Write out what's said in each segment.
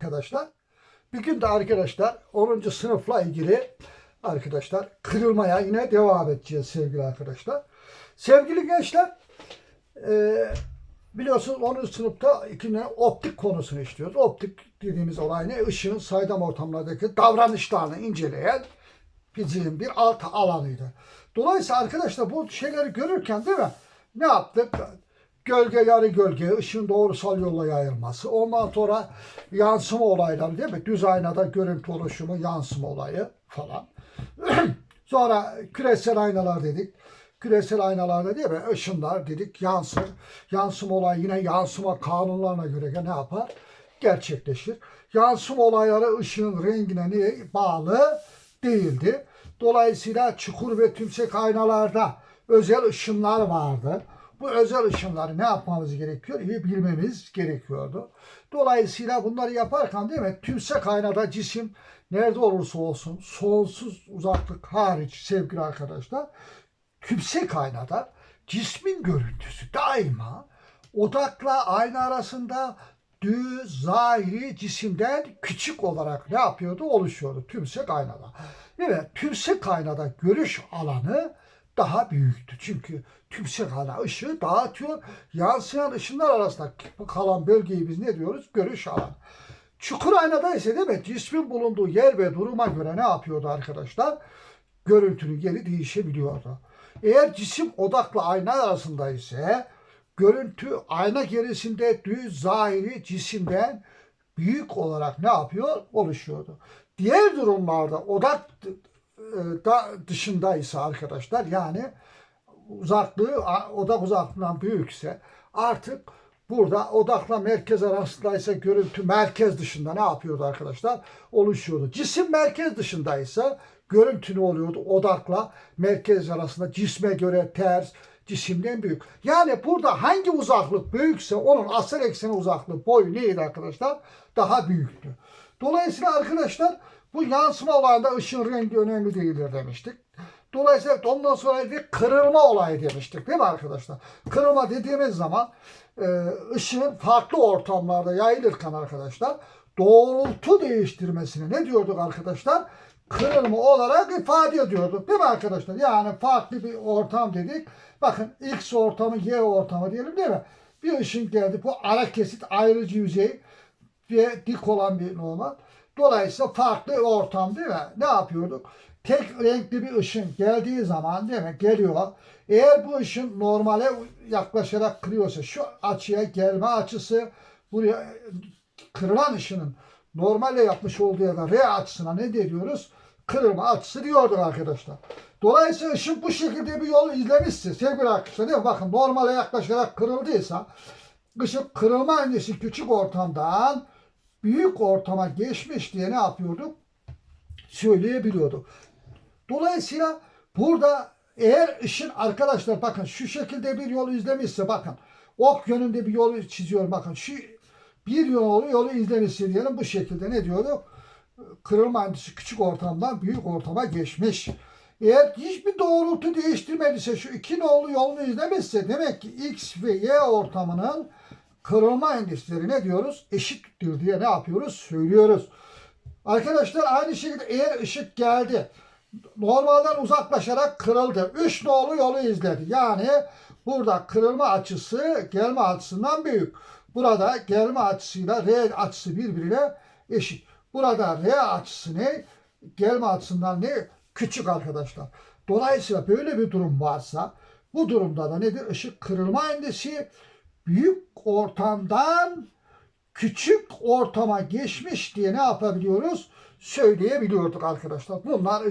arkadaşlar. Bir gün de arkadaşlar 10. sınıfla ilgili arkadaşlar kırılmaya yine devam edeceğiz sevgili arkadaşlar. Sevgili gençler e, biliyorsunuz 10. sınıfta yine optik konusunu işliyoruz. Optik dediğimiz olay ne? Işığın saydam ortamlardaki davranışlarını inceleyen fiziğin bir alt alanıydı. Dolayısıyla arkadaşlar bu şeyleri görürken değil mi? Ne yaptık? Gölge yarı gölge, ışığın doğrusal yolla yayılması. Ondan sonra yansıma olayları değil mi? Düz aynada görüntü oluşumu, yansıma olayı falan. sonra küresel aynalar dedik. Küresel aynalarda değil mi? Işınlar dedik, yansır. Yansıma olayı yine yansıma kanunlarına göre ne yapar? Gerçekleşir. Yansıma olayları ışığın rengine niye bağlı değildi. Dolayısıyla çukur ve tümsek aynalarda özel ışınlar vardı. Bu özel ışınları ne yapmamız gerekiyor? İyi bilmemiz gerekiyordu. Dolayısıyla bunları yaparken değil mi? Tümsek aynada cisim nerede olursa olsun sonsuz uzaklık hariç sevgili arkadaşlar tümsek aynada cismin görüntüsü daima odakla ayna arasında düz zahiri cisimden küçük olarak ne yapıyordu? Oluşuyordu tümsek aynada. Evet tümsek aynada görüş alanı daha büyüktü. Çünkü tümsek ayna ışığı dağıtıyor. Yansıyan ışınlar arasında kalan bölgeyi biz ne diyoruz? Görüş alanı. Çukur aynada ise mi? Cismin bulunduğu yer ve duruma göre ne yapıyordu arkadaşlar? Görüntünün yeri değişebiliyordu. Eğer cisim odakla ayna arasında ise görüntü ayna gerisinde düz zahiri cisimden büyük olarak ne yapıyor? Oluşuyordu. Diğer durumlarda odak e, da dışındaysa arkadaşlar yani uzaklığı odak uzaklığından büyükse artık burada odakla merkez arasındaysa görüntü merkez dışında ne yapıyordu arkadaşlar? Oluşuyordu. Cisim merkez dışındaysa görüntü ne oluyordu? Odakla merkez arasında cisme göre ters, cisimden büyük. Yani burada hangi uzaklık büyükse onun asal ekseni uzaklığı boyu neydi arkadaşlar? Daha büyüktü. Dolayısıyla arkadaşlar bu yansıma olayında ışığın rengi önemli değildir demiştik. Dolayısıyla ondan sonra bir kırılma olayı demiştik değil mi arkadaşlar? Kırılma dediğimiz zaman e, ışığın farklı ortamlarda yayılırken arkadaşlar doğrultu değiştirmesine ne diyorduk arkadaşlar? Kırılma olarak ifade ediyorduk değil mi arkadaşlar? Yani farklı bir ortam dedik. Bakın X ortamı Y ortamı diyelim değil mi? Bir ışın geldi. Bu ara kesit ayrıcı yüzey ve dik olan bir normal. Dolayısıyla farklı ortam değil mi? Ne yapıyorduk? Tek renkli bir ışın geldiği zaman değil mi? Geliyor. Eğer bu ışın normale yaklaşarak kırıyorsa şu açıya gelme açısı buraya kırılan ışının normalle yapmış olduğu yerden R açısına ne diyoruz? Kırılma açısı diyorduk arkadaşlar. Dolayısıyla ışın bu şekilde bir yol izlemişse sevgili arkadaşlar değil mi? Bakın normale yaklaşarak kırıldıysa ışık kırılma endişi küçük ortamdan büyük ortama geçmiş diye ne yapıyorduk? Söyleyebiliyorduk. Dolayısıyla burada eğer ışın arkadaşlar bakın şu şekilde bir yol izlemişse bakın ok yönünde bir yol çiziyorum bakın şu bir yolu yolu izlemişse diyelim bu şekilde ne diyorduk? Kırılma endişi küçük ortamdan büyük ortama geçmiş. Eğer hiçbir doğrultu değiştirmediyse şu iki nolu yolunu izlemişse demek ki X ve Y ortamının kırılma endişleri ne diyoruz? Eşittir diye ne yapıyoruz? Söylüyoruz. Arkadaşlar aynı şekilde eğer ışık geldi normalden uzaklaşarak kırıldı. Üç nolu yolu izledi. Yani burada kırılma açısı gelme açısından büyük. Burada gelme açısıyla R açısı birbirine eşit. Burada R açısı ne? Gelme açısından ne? Küçük arkadaşlar. Dolayısıyla böyle bir durum varsa bu durumda da nedir? Işık kırılma endişesi büyük ortamdan küçük ortama geçmiş diye ne yapabiliyoruz? Söyleyebiliyorduk arkadaşlar. Bunlar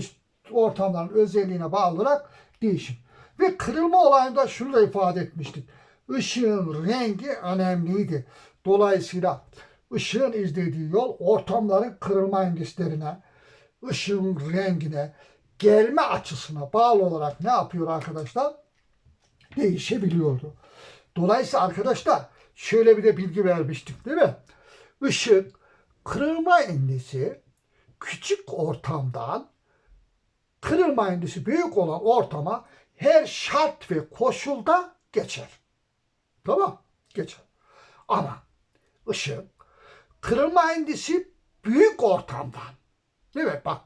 ortamların özelliğine bağlı olarak değişim. Ve kırılma olayında şunu da ifade etmiştik. Işığın rengi önemliydi. Dolayısıyla ışığın izlediği yol ortamların kırılma endişlerine, ışığın rengine, gelme açısına bağlı olarak ne yapıyor arkadaşlar? Değişebiliyordu. Dolayısıyla arkadaşlar şöyle bir de bilgi vermiştik değil mi? Işık kırılma endişesi küçük ortamdan kırılma endişesi büyük olan ortama her şart ve koşulda geçer. Tamam? Geçer. Ama ışık kırılma endisi büyük ortamdan. Mi? Bak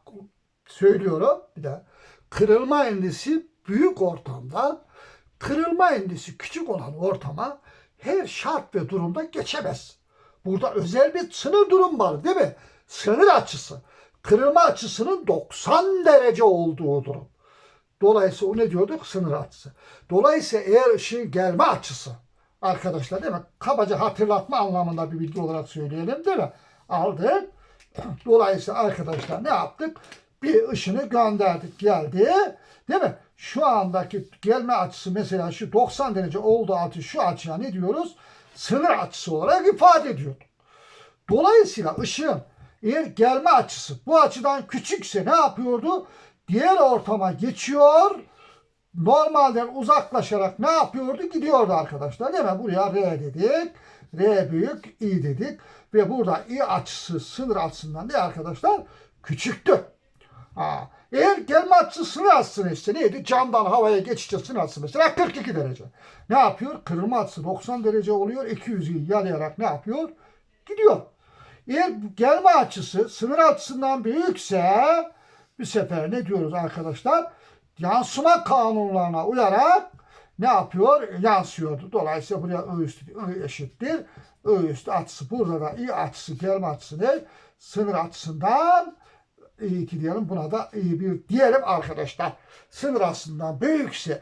söylüyorum bir daha. Kırılma endisi büyük ortamdan, kırılma endisi küçük olan ortama her şart ve durumda geçemez. Burada özel bir sınır durum var değil mi? Sınır açısı. Kırılma açısının 90 derece olduğu durum. Dolayısıyla o ne diyorduk? Sınır açısı. Dolayısıyla eğer ışığın gelme açısı arkadaşlar değil mi? Kabaca hatırlatma anlamında bir bilgi olarak söyleyelim değil mi? Aldık. Dolayısıyla arkadaşlar ne yaptık? Bir ışını gönderdik geldi. Değil mi? Şu andaki gelme açısı mesela şu 90 derece olduğu açı şu açıya ne diyoruz? Sınır açısı olarak ifade ediyorduk. Dolayısıyla ışığın eğer gelme açısı bu açıdan küçükse ne yapıyordu? Diğer ortama geçiyor. Normalden uzaklaşarak ne yapıyordu? Gidiyordu arkadaşlar. Değil mi? Buraya R dedik. R büyük I dedik. Ve burada I açısı sınır açısından ne arkadaşlar? Küçüktü. Ha. Eğer gelme açısı sınır açısı işte neydi? Camdan havaya geçişte sınır açısı mesela 42 derece. Ne yapıyor? Kırılma açısı 90 derece oluyor. 200'ü yalayarak ne yapıyor? Gidiyor. Eğer gelme açısı sınır açısından büyükse bir sefer ne diyoruz arkadaşlar? Yansıma kanunlarına uyarak ne yapıyor? Yansıyordu. Dolayısıyla buraya I üstü I eşittir. I üstü açısı burada da I açısı gelme açısı ne? Sınır açısından i2 diyelim. Buna da i1 diyelim arkadaşlar. Sınır açısından büyükse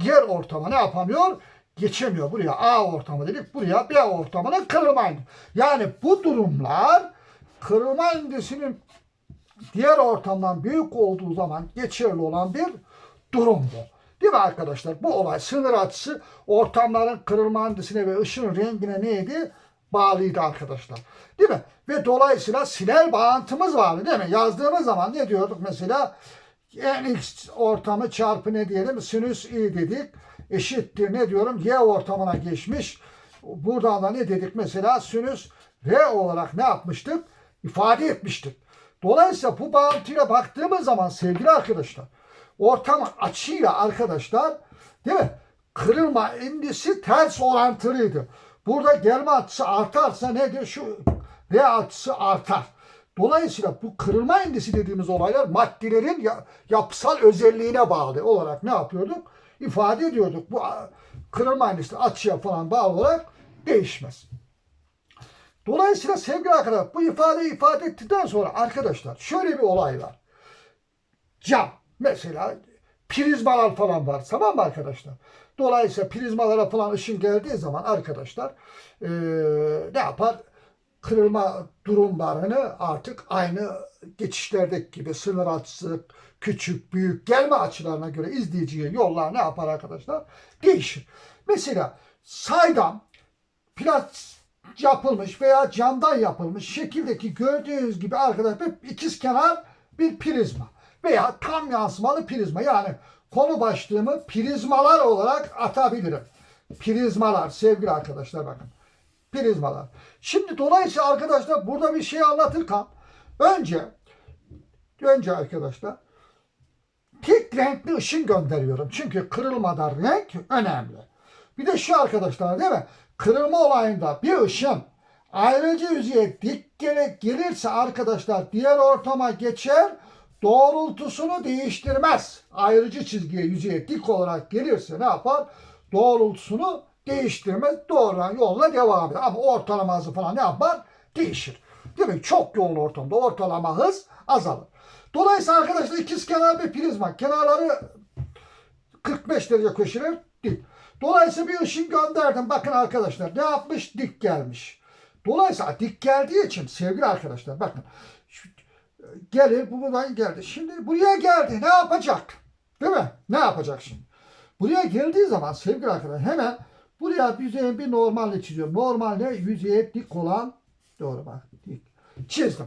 diğer ortama ne yapamıyor? Geçemiyor. Buraya A ortamı dedik. Buraya B ortamına kırılma indisi. Yani bu durumlar kırılma indisinin diğer ortamdan büyük olduğu zaman geçerli olan bir durum bu. Değil mi arkadaşlar? Bu olay sınır açısı ortamların kırılma indisine ve ışığın rengine neydi? Bağlıydı arkadaşlar. Değil mi? Ve dolayısıyla sinel bağıntımız vardı değil mi? Yazdığımız zaman ne diyorduk mesela? nx ortamı çarpı ne diyelim? Sinüs i dedik. Eşittir ne diyorum? Y ortamına geçmiş. Buradan da ne dedik mesela? Sinüs R olarak ne yapmıştık? İfade etmiştik. Dolayısıyla bu bağıntıyla baktığımız zaman sevgili arkadaşlar ortam açıyla arkadaşlar değil mi? Kırılma indisi ters orantılıydı. Burada gelme açısı artarsa nedir? Şu R açısı artar. Dolayısıyla bu kırılma indisi dediğimiz olaylar maddelerin ya- yapısal özelliğine bağlı olarak ne yapıyorduk? İfade ediyorduk. Bu kırılma indisi açıya falan bağlı olarak değişmez. Dolayısıyla sevgili arkadaşlar bu ifadeyi ifade ettikten sonra arkadaşlar şöyle bir olay var. Cam mesela prizmalar falan var tamam mı arkadaşlar? Dolayısıyla prizmalara falan ışın geldiği zaman arkadaşlar eee, ne yapar? Kırılma durumlarını artık aynı geçişlerdeki gibi sınır açısı, küçük, büyük gelme açılarına göre izleyiciye yollar ne yapar arkadaşlar? Değişir. Mesela saydam plat yapılmış veya camdan yapılmış şekildeki gördüğünüz gibi arkadaşlar ikiz kenar bir prizma veya tam yansımalı prizma yani konu başlığımı prizmalar olarak atabilirim. Prizmalar sevgili arkadaşlar bakın. Prizmalar. Şimdi dolayısıyla arkadaşlar burada bir şey anlatırken önce önce arkadaşlar tek renkli ışın gönderiyorum. Çünkü kırılmadan renk önemli. Bir de şu arkadaşlar değil mi? Kırılma olayında bir ışın ayrıcı yüzeye dik gele gelirse arkadaşlar diğer ortama geçer doğrultusunu değiştirmez. Ayrıcı çizgiye yüzeye dik olarak gelirse ne yapar? Doğrultusunu değiştirmez. Doğrudan yoluna devam eder. Ama ortalama hızı falan ne yapar? Değişir. Değil mi? Çok yoğun ortamda ortalama hız azalır. Dolayısıyla arkadaşlar ikiz kenar bir prizma. Kenarları 45 derece köşeler dik. Dolayısıyla bir ışın gönderdim. Bakın arkadaşlar ne yapmış? Dik gelmiş. Dolayısıyla dik geldiği için sevgili arkadaşlar bakın. Gelir bu buradan geldi. Şimdi buraya geldi. Ne yapacak? Değil mi? Ne yapacak şimdi? Buraya geldiği zaman sevgili arkadaşlar hemen buraya yüzeye bir normalle çiziyorum. Normalde yüzeye dik olan doğru bak dik. Çizdim.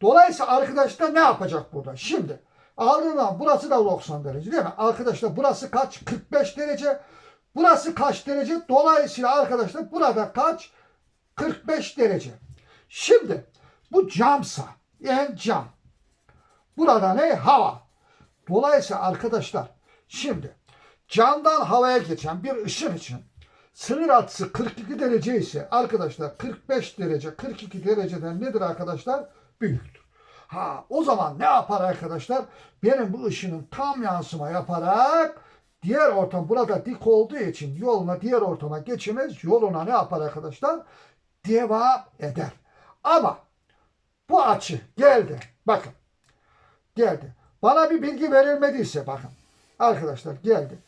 Dolayısıyla arkadaşlar ne yapacak burada? Şimdi aldığından burası da 90 derece değil mi? Arkadaşlar burası kaç? 45 derece. Burası kaç derece? Dolayısıyla arkadaşlar burada kaç? 45 derece. Şimdi bu camsa yani cam. Burada ne? Hava. Dolayısıyla arkadaşlar şimdi camdan havaya geçen bir ışın için sınır açısı 42 derece ise arkadaşlar 45 derece 42 dereceden nedir arkadaşlar? Büyüktür. Ha o zaman ne yapar arkadaşlar? Benim bu ışının tam yansıma yaparak diğer ortam burada dik olduğu için yoluna diğer ortama geçemez. Yoluna ne yapar arkadaşlar? Devam eder. Ama bu açı geldi. Bakın. Geldi. Bana bir bilgi verilmediyse bakın. Arkadaşlar geldi.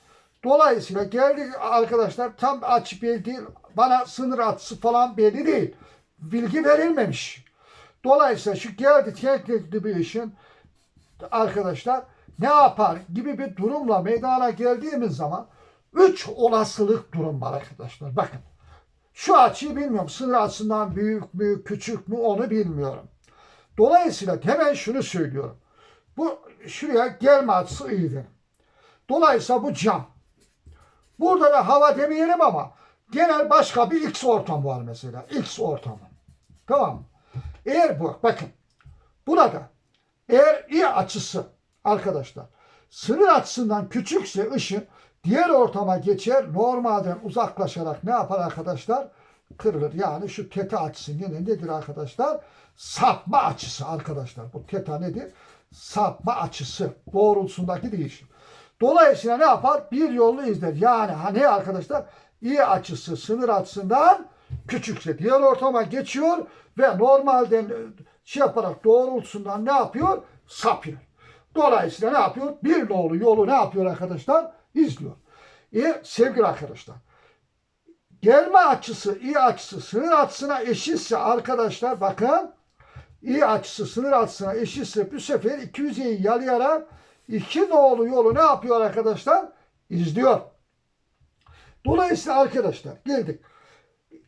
Dolayısıyla geldi arkadaşlar tam açı belli değil. Bana sınır açısı falan belli değil. Bilgi verilmemiş. Dolayısıyla şu geldi teknikli bir işin arkadaşlar ne yapar gibi bir durumla meydana geldiğimiz zaman üç olasılık durum var arkadaşlar. Bakın. Şu açıyı bilmiyorum. Sınır açısından büyük mü, küçük mü onu bilmiyorum. Dolayısıyla hemen şunu söylüyorum. Bu şuraya gelme açısı iyidir. Dolayısıyla bu cam. Burada da hava demeyelim ama genel başka bir X ortam var mesela. X ortamı. Tamam? Eğer bu, bakın burada eğer i açısı arkadaşlar sınır açısından küçükse ışın diğer ortama geçer. Normalden uzaklaşarak ne yapar arkadaşlar? Kırılır. Yani şu teta açısı yine nedir arkadaşlar? Sapma açısı arkadaşlar. Bu teta nedir? Sapma açısı doğrultusundaki değişim. Dolayısıyla ne yapar? Bir yolu izler. Yani hani arkadaşlar i açısı sınır açısından küçükse diğer ortama geçiyor ve normalden şey yaparak doğrultusundan ne yapıyor? Sapıyor. Dolayısıyla ne yapıyor? Bir nolu yolu ne yapıyor arkadaşlar? İzliyor. E, sevgili arkadaşlar gelme açısı, i açısı sınır açısına eşitse arkadaşlar bakın i açısı sınır açısına eşitse bu sefer 200'yi yalayarak iki nolu yolu ne yapıyor arkadaşlar? İzliyor. Dolayısıyla arkadaşlar geldik.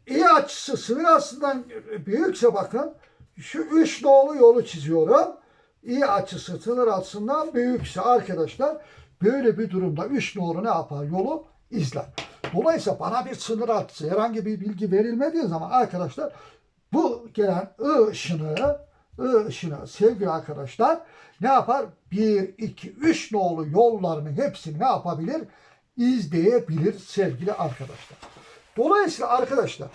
i açısı sınır açısından büyükse bakın şu üç nolu yolu çiziyorum. i açısı sınır açısından büyükse arkadaşlar böyle bir durumda üç nolu ne yapar? Yolu izler. Dolayısıyla bana bir sınır açısı herhangi bir bilgi verilmediği zaman arkadaşlar bu gelen I ışını I ışını sevgili arkadaşlar ne yapar? 1, 2, 3 nolu yollarının hepsini ne yapabilir? İzleyebilir sevgili arkadaşlar. Dolayısıyla arkadaşlar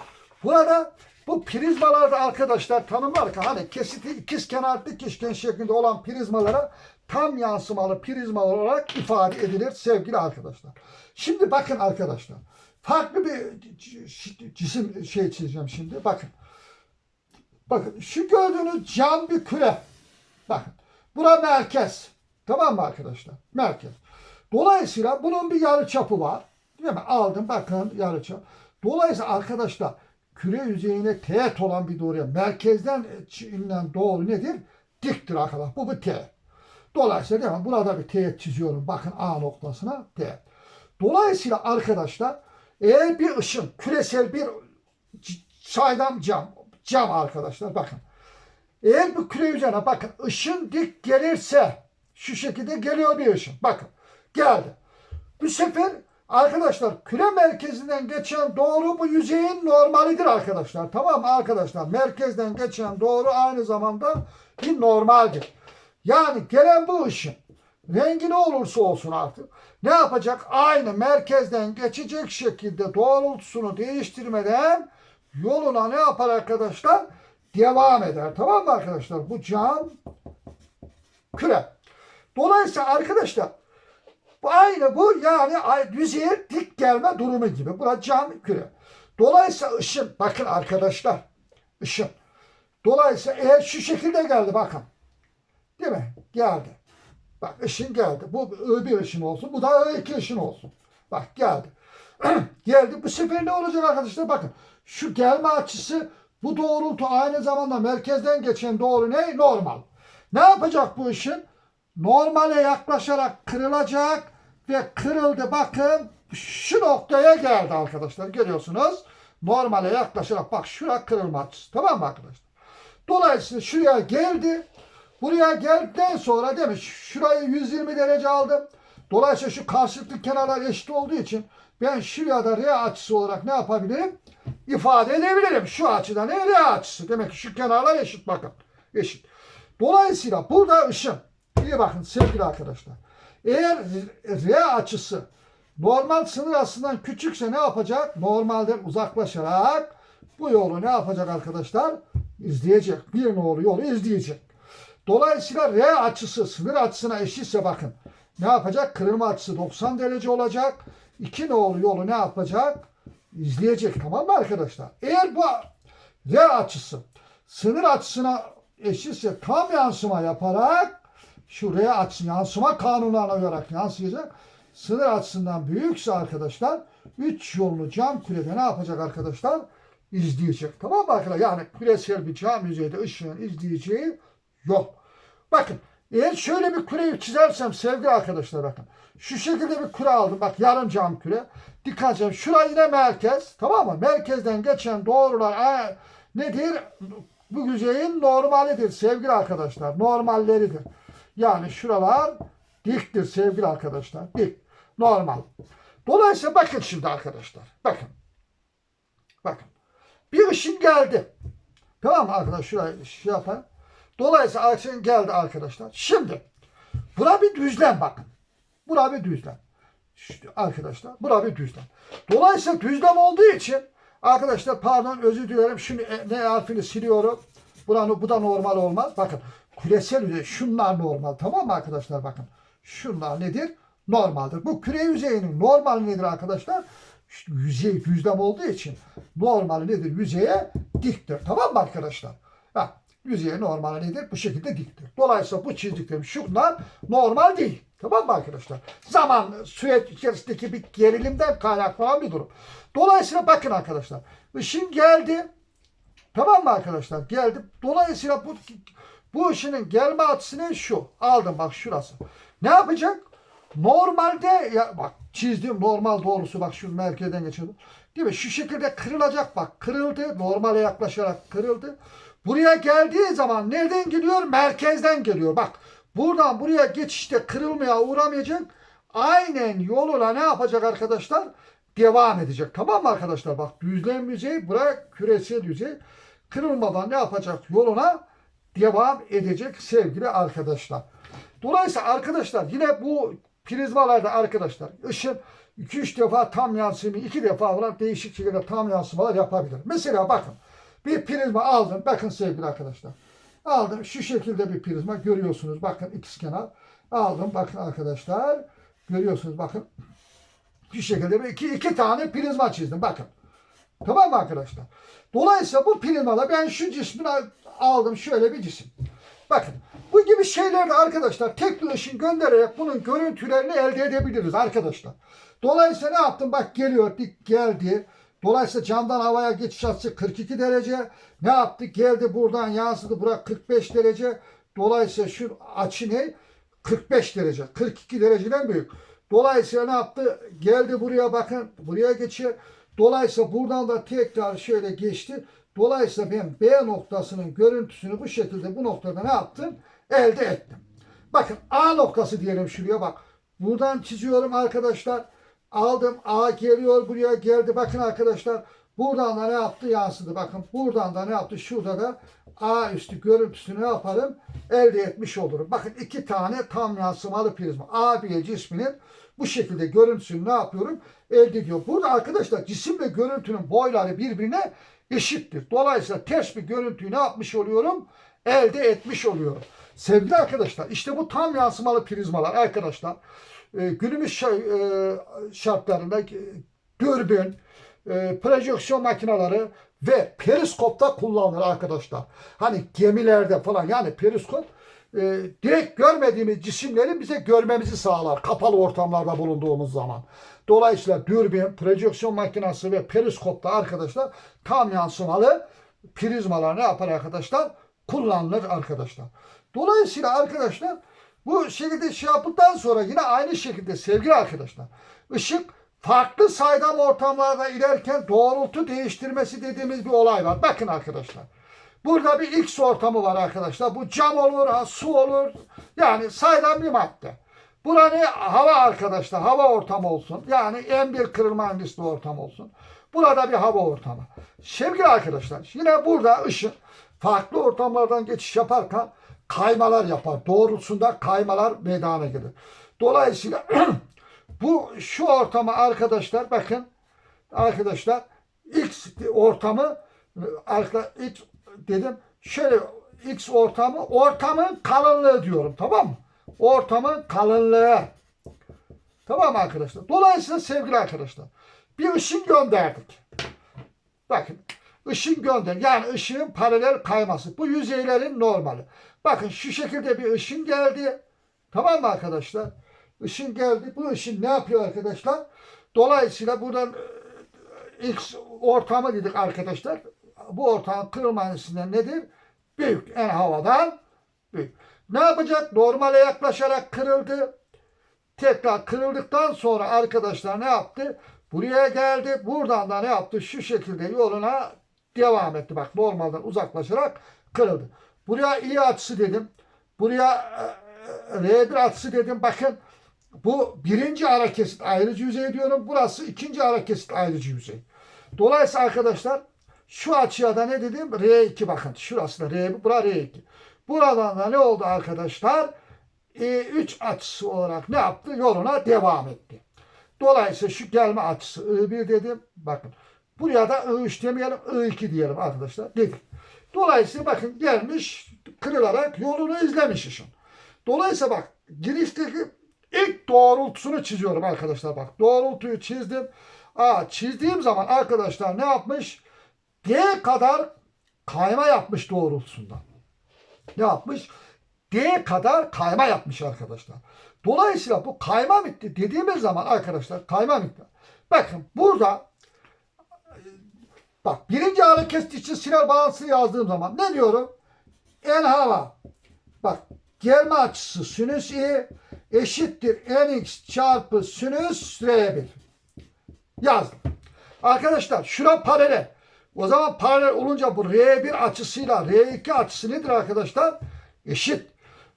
burada bu prizmalarda arkadaşlar tanımlar ki hani kesiti ikiz kenarlı dikişken şeklinde olan prizmalara tam yansımalı prizmalar olarak ifade edilir sevgili arkadaşlar. Şimdi bakın arkadaşlar. Farklı bir cisim şey çizeceğim şimdi. Bakın. Bakın şu gördüğünüz cam bir küre. Bakın. Bura merkez. Tamam mı arkadaşlar? Merkez. Dolayısıyla bunun bir yarı çapı var. Değil mi? Aldım bakın yarı çap. Dolayısıyla arkadaşlar küre yüzeyine teğet olan bir doğruya merkezden inen doğru nedir? Diktir arkadaşlar. Bu bir teğet. Dolayısıyla değil mi? Buna da bir teğet çiziyorum. Bakın A noktasına teğet. Dolayısıyla arkadaşlar eğer bir ışın küresel bir saydam cam cam arkadaşlar bakın. Eğer bu küre üzerine bakın ışın dik gelirse şu şekilde geliyor bir ışın. Bakın geldi. Bu sefer arkadaşlar küre merkezinden geçen doğru bu yüzeyin normalidir arkadaşlar. Tamam mı arkadaşlar? Merkezden geçen doğru aynı zamanda bir normaldir. Yani gelen bu ışın rengi ne olursa olsun artık ne yapacak? Aynı merkezden geçecek şekilde doğrultusunu değiştirmeden yoluna ne yapar arkadaşlar? Devam eder. Tamam mı arkadaşlar? Bu cam küre. Dolayısıyla arkadaşlar bu aynı bu yani yüzeye dik gelme durumu gibi. Bura cam küre. Dolayısıyla ışın bakın arkadaşlar ışın. Dolayısıyla eğer şu şekilde geldi bakın. Değil mi? Geldi. Bak ışın geldi. Bu I bir ışın olsun. Bu da I iki ışın olsun. Bak geldi. geldi. Bu sefer ne olacak arkadaşlar? Bakın. Şu gelme açısı bu doğrultu aynı zamanda merkezden geçen doğru ne? Normal. Ne yapacak bu ışın? Normale yaklaşarak kırılacak ve kırıldı. Bakın şu noktaya geldi arkadaşlar. Görüyorsunuz. Normale yaklaşarak bak şura kırılma açısı. Tamam mı arkadaşlar? Dolayısıyla şuraya geldi. Buraya geldikten sonra demiş şurayı 120 derece aldım. Dolayısıyla şu karşılıklı kenarlar eşit olduğu için ben şuraya da R açısı olarak ne yapabilirim? İfade edebilirim. Şu açıda ne R açısı. Demek ki şu kenarlar eşit bakın. Eşit. Dolayısıyla burada ışın. İyi bakın sevgili arkadaşlar. Eğer R açısı Normal sınır aslından küçükse ne yapacak? Normalden uzaklaşarak bu yolu ne yapacak arkadaşlar? İzleyecek. Bir nolu yolu izleyecek. Dolayısıyla R açısı sınır açısına eşitse bakın. Ne yapacak? Kırılma açısı 90 derece olacak. İki nolu yolu ne yapacak? İzleyecek. Tamam mı arkadaşlar? Eğer bu R açısı sınır açısına eşitse tam yansıma yaparak şu R açısı yansıma kanunlarına uyarak yansıyacak. Sınır açısından büyükse arkadaşlar 3 yollu cam kürede ne yapacak arkadaşlar? İzleyecek. Tamam mı arkadaşlar? Yani küresel bir cam yüzeyde ışığın izleyeceği yok. Bakın eğer şöyle bir küreyi çizersem sevgili arkadaşlar bakın. Şu şekilde bir küre aldım. Bak yarım cam küre. Dikkat edin. Şura yine merkez. Tamam mı? Merkezden geçen doğrular a- nedir? Bu yüzeyin normalidir sevgili arkadaşlar. Normalleridir. Yani şuralar diktir sevgili arkadaşlar. Dik. Normal. Dolayısıyla bakın şimdi arkadaşlar. Bakın. Bakın. Bir ışın geldi. Tamam mı arkadaşlar? Şurayı şey yapalım. Dolayısıyla ışın geldi arkadaşlar. Şimdi bura bir düzlem bakın. Bura bir düzlem. İşte arkadaşlar bura bir düzlem. Dolayısıyla düzlem olduğu için arkadaşlar pardon özür dilerim. Şunu e, ne harfini siliyorum. Buranı, bu da normal olmaz. Bakın küresel yüzey şunlar normal tamam mı arkadaşlar bakın. Şunlar nedir? Normaldir. Bu küre yüzeyinin normali nedir arkadaşlar? İşte yüzey düzlem olduğu için normali nedir? Yüzeye diktir. Tamam mı arkadaşlar? Ha, yüzeye normali nedir? Bu şekilde diktir. Dolayısıyla bu çizdiklerim şunlar normal değil. Tamam mı arkadaşlar? Zaman süreç içerisindeki bir gerilimden kaynaklanan bir durum. Dolayısıyla bakın arkadaşlar. Işın geldi. Tamam mı arkadaşlar? Geldi. Dolayısıyla bu bu ışının gelme açısı ne? Şu. Aldım bak şurası. Ne yapacak? Normalde ya bak çizdim normal doğrusu bak şu merkezden geçiyordu. Değil mi? Şu şekilde kırılacak bak. Kırıldı. Normale yaklaşarak kırıldı. Buraya geldiği zaman nereden geliyor? Merkezden geliyor. Bak buradan buraya geçişte kırılmaya uğramayacak. Aynen yoluna ne yapacak arkadaşlar? Devam edecek. Tamam mı arkadaşlar? Bak düzlem yüzey, buraya küresel yüzey. Kırılmadan ne yapacak? Yoluna devam edecek sevgili arkadaşlar. Dolayısıyla arkadaşlar yine bu prizmalarda arkadaşlar ışın 2-3 defa tam yansıma, 2 defa falan değişik şekilde tam yansımalar yapabilir. Mesela bakın bir prizma aldım. Bakın sevgili arkadaşlar. Aldım şu şekilde bir prizma görüyorsunuz. Bakın ikizkenar. Aldım bakın arkadaşlar. Görüyorsunuz bakın. Şu şekilde bir iki, iki tane prizma çizdim. Bakın. Tamam mı arkadaşlar? Dolayısıyla bu prizmada ben şu cismini aldım. Şöyle bir cisim. Bakın bu gibi şeylerde arkadaşlar tek bir ışın göndererek bunun görüntülerini elde edebiliriz arkadaşlar. Dolayısıyla ne yaptım? Bak geliyor dik geldi. Dolayısıyla camdan havaya geçiş açısı 42 derece. Ne yaptı? Geldi buradan yansıdı. Bura 45 derece. Dolayısıyla şu açı ne? 45 derece. 42 dereceden büyük. Dolayısıyla ne yaptı? Geldi buraya bakın. Buraya geçiyor. Dolayısıyla buradan da tekrar şöyle geçti. Dolayısıyla ben B noktasının görüntüsünü bu şekilde bu noktada ne yaptım? Elde ettim. Bakın A noktası diyelim şuraya bak. Buradan çiziyorum arkadaşlar. Aldım A geliyor buraya geldi. Bakın arkadaşlar buradan da ne yaptı? Yansıdı. Bakın buradan da ne yaptı? Şurada da A üstü görüntüsünü ne yaparım? Elde etmiş olurum. Bakın iki tane tam yansımalı prizma. A bir cisminin bu şekilde görüntüsünü ne yapıyorum? Elde ediyor. Burada arkadaşlar cisimle görüntünün boyları birbirine eşittir. Dolayısıyla ters bir görüntüyü ne yapmış oluyorum? Elde etmiş oluyorum. Sevgili arkadaşlar işte bu tam yansımalı prizmalar arkadaşlar. E, günümüz şa- e, şartlarında e, dürbün, e, projeksiyon makineleri ve periskopta kullanılır arkadaşlar. Hani gemilerde falan yani periskop direkt görmediğimiz cisimleri bize görmemizi sağlar kapalı ortamlarda bulunduğumuz zaman. Dolayısıyla dürbün, projeksiyon makinesi ve periskopta arkadaşlar tam yansımalı prizmalar ne yapar arkadaşlar? Kullanılır arkadaşlar. Dolayısıyla arkadaşlar bu şekilde şey yaptıktan sonra yine aynı şekilde sevgili arkadaşlar ışık farklı saydam ortamlarda ilerken doğrultu değiştirmesi dediğimiz bir olay var. Bakın arkadaşlar. Burada bir X ortamı var arkadaşlar. Bu cam olur, su olur. Yani saydam bir madde. Bura? Hava arkadaşlar. Hava ortamı olsun. Yani M1 kırılma endüstri ortamı olsun. Burada bir hava ortamı. Sevgili arkadaşlar yine burada ışık farklı ortamlardan geçiş yaparken kaymalar yapar. Doğrultusunda kaymalar meydana gelir. Dolayısıyla Bu şu ortamı arkadaşlar bakın arkadaşlar X ortamı X dedim şöyle X ortamı ortamın kalınlığı diyorum tamam mı? Ortamın kalınlığı. Tamam arkadaşlar? Dolayısıyla sevgili arkadaşlar bir ışın gönderdik. Bakın ışın gönder. Yani ışığın paralel kayması. Bu yüzeylerin normali. Bakın şu şekilde bir ışın geldi. Tamam mı arkadaşlar? Işın geldi. Bu ışın ne yapıyor arkadaşlar? Dolayısıyla buradan e, X ortamı dedik arkadaşlar. Bu ortamın kırılma enerjisinden nedir? Büyük. En havadan büyük. Ne yapacak? Normale yaklaşarak kırıldı. Tekrar kırıldıktan sonra arkadaşlar ne yaptı? Buraya geldi. Buradan da ne yaptı? Şu şekilde yoluna devam etti. Bak normalden uzaklaşarak kırıldı. Buraya iyi açısı dedim. Buraya e, R1 açısı dedim. Bakın bu birinci ara kesit ayrıcı yüzey diyorum. Burası ikinci ara kesit ayrıcı yüzey. Dolayısıyla arkadaşlar şu açıya da ne dedim? R2 bakın. Şurası da R1, bura R2. Buradan da ne oldu arkadaşlar? E3 açısı olarak ne yaptı? Yoluna devam etti. Dolayısıyla şu gelme açısı I1 dedim. Bakın. Buraya da I3 demeyelim. I2 diyelim arkadaşlar. Dedik. Dolayısıyla bakın gelmiş kırılarak yolunu izlemiş ışın. Dolayısıyla bak girişteki ilk doğrultusunu çiziyorum arkadaşlar bak. Doğrultuyu çizdim. Aa, çizdiğim zaman arkadaşlar ne yapmış? D kadar kayma yapmış doğrultusundan. Ne yapmış? D kadar kayma yapmış arkadaşlar. Dolayısıyla bu kayma miktarı dediğimiz zaman arkadaşlar kayma miktarı. Bakın burada bak birinci hareket için sinir bağıntısını yazdığım zaman ne diyorum? En hava bak gelme açısı sinüs i eşittir nx çarpı sinüs r1 yazdım. Arkadaşlar şura paralel. O zaman paralel olunca bu R1 açısıyla R2 açısı nedir arkadaşlar? Eşit.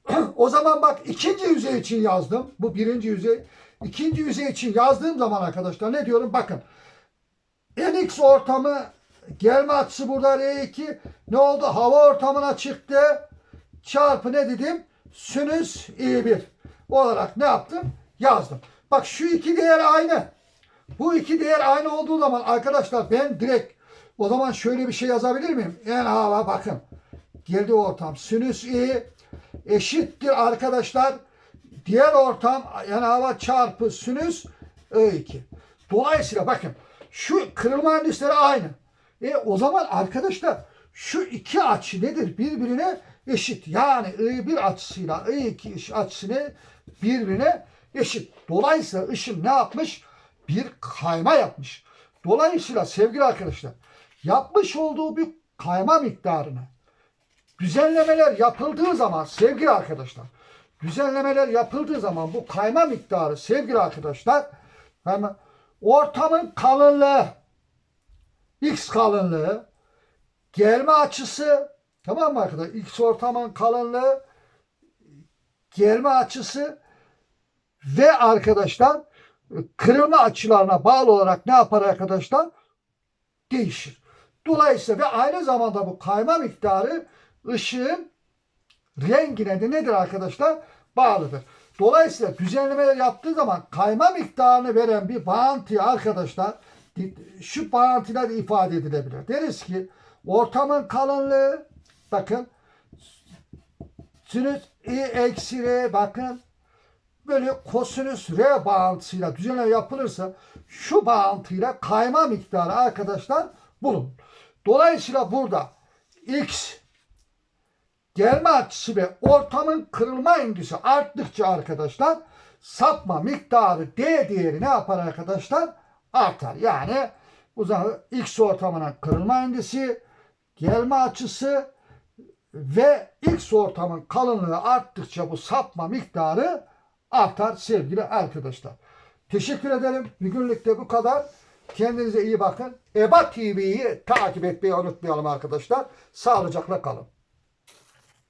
o zaman bak ikinci yüzey için yazdım. Bu birinci yüzey. İkinci yüzey için yazdığım zaman arkadaşlar ne diyorum? Bakın. NX ortamı gelme açısı burada R2. Ne oldu? Hava ortamına çıktı. Çarpı ne dedim? Sinüs I1 olarak ne yaptım? Yazdım. Bak şu iki değer aynı. Bu iki değer aynı olduğu zaman arkadaşlar ben direkt o zaman şöyle bir şey yazabilir miyim? En hava bakın. Girdi ortam. Sinüs i eşittir arkadaşlar. Diğer ortam en hava çarpı sinüs i2. Dolayısıyla bakın şu kırılma endüstleri aynı. E o zaman arkadaşlar şu iki açı nedir? Birbirine eşit. Yani I1 açısıyla I2 açısını birbirine eşit. Dolayısıyla ışın ne yapmış? Bir kayma yapmış. Dolayısıyla sevgili arkadaşlar yapmış olduğu bir kayma miktarını düzenlemeler yapıldığı zaman sevgili arkadaşlar düzenlemeler yapıldığı zaman bu kayma miktarı sevgili arkadaşlar ortamın kalınlığı x kalınlığı gelme açısı tamam mı arkadaşlar x ortamın kalınlığı gelme açısı ve arkadaşlar kırılma açılarına bağlı olarak ne yapar arkadaşlar? Değişir. Dolayısıyla ve aynı zamanda bu kayma miktarı ışığın rengine de nedir arkadaşlar? Bağlıdır. Dolayısıyla düzenlemeler yaptığı zaman kayma miktarını veren bir bağıntı arkadaşlar şu bağıntıyla da ifade edilebilir. Deriz ki ortamın kalınlığı bakın sinüs i eksi r bakın böyle kosinüs r bağıntısıyla düzenleme yapılırsa şu bağıntıyla kayma miktarı arkadaşlar bulun. Dolayısıyla burada x gelme açısı ve ortamın kırılma indüsü arttıkça arkadaşlar sapma miktarı d değeri ne yapar arkadaşlar? Artar. Yani uzun x ortamının kırılma indüsü, gelme açısı ve x ortamın kalınlığı arttıkça bu sapma miktarı artar sevgili arkadaşlar. Teşekkür ederim. Bugünlük de bu kadar. Kendinize iyi bakın. EBA TV'yi takip etmeyi unutmayalım arkadaşlar. Sağlıcakla kalın.